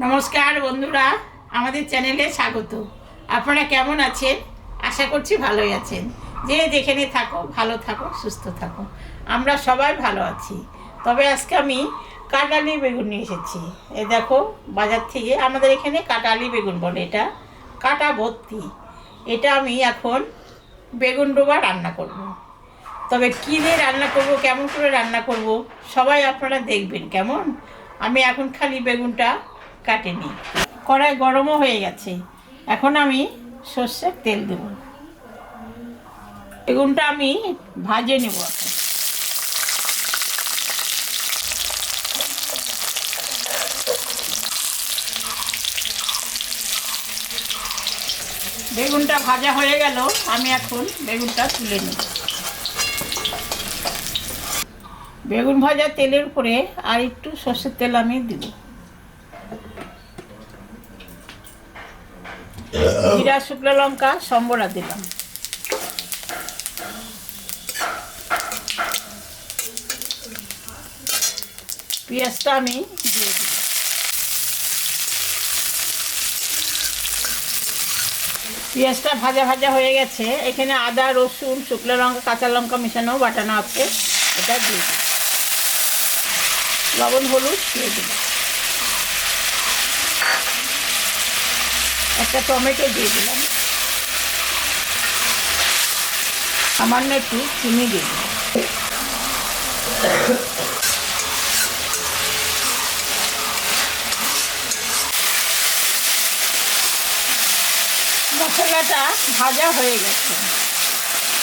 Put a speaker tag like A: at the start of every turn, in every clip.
A: নমস্কার বন্ধুরা, আমাদের চ্যানেলে স্বাগত। আপনারা কেমন আছেন? আশা করছি ভালোই আছেন। যে যেখানে থাকো, ভালো থাকো, সুস্থ থাকো। আমরা সবাই ভালো আছি। তবে আজকে আমি কাটালি বেগুন নিয়ে এসেছি। এ দেখো, বাজার থেকে আমাদের এখানে কাটালি বেগুন বলে এটা। কাটা ভর্তি। এটা আমি এখন বেগুন ডোবা রান্না করব। তবে কী দিয়ে রান্না করব, কেমন করে রান্না করব, সবাই আপনারা দেখবেন কেমন? আমি এখন খালি বেগুনটা কাটে নিই কড়াই গরমও হয়ে গেছে। এখন আমি সর্ষের তেল দেব। বেগুনটা আমি ভাজে নেব বেগুনটা ভাজা হয়ে গেল। আমি এখন বেগুনটা তুলে নিই বেগুন ভাজা তেলের উপরে আর একটু সর্ষের তেল আমি দিব। জিরা, শুকনো লঙ্কা, সম্বরা দিলাম। পেঁয়াজটা আমি দিয়ে দিই পেঁয়াজটা ভাজা ভাজা হয়ে গেছে। এখানে আদা, রসুন, শুকনো লঙ্কা, কাঁচা লঙ্কা মেশানো, বাটানো আছে। এটা দিয়ে দিই লবণ, হলুদ দিয়ে দিই একটা টমেটো দিয়ে দিলাম। সামান্য একটু চিনি দিয়ে দিলাম। মশলাটা ভাজা হয়ে গেছে।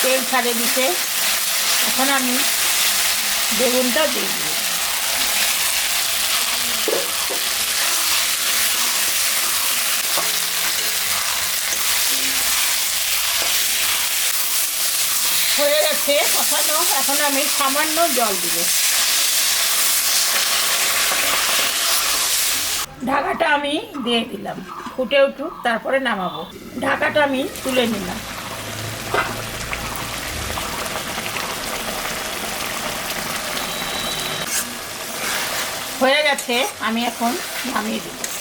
A: তেল ছাড়ে দিতে। এখন আমি বেগুনটা দিয়ে দিই গেছে কষানো এখন আমি সামান্য জল দিব। ঢাকাটা আমি দিয়ে দিলাম, ফুটে উঠুক, তারপরে নামাবো। ঢাকাটা আমি তুলে নিলাম। হয়ে গেছে, আমি এখন নামিয়ে দিব।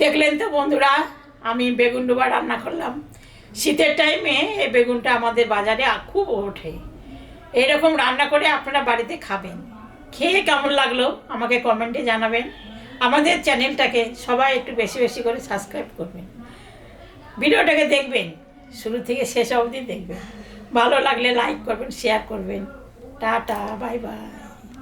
A: দেখলেন তো বন্ধুরা, আমি বেগুন ডোবা রান্না করলাম। শীতের টাইমে এই বেগুনটা আমাদের বাজারে খুব ওঠে। এরকম রান্না করে আপনারা বাড়িতে খাবেন। খেয়ে কেমন লাগল আমাকে কমেন্টে জানাবেন। আমাদের চ্যানেলটাকে সবাই একটু বেশি বেশি করে সাবস্ক্রাইব করবেন। ভিডিওটাকে দেখবেন। শুরু থেকে শেষ অবধি দেখবেন। ভালো লাগলে লাইক করবেন শেয়ার করবেন। Tata bye bye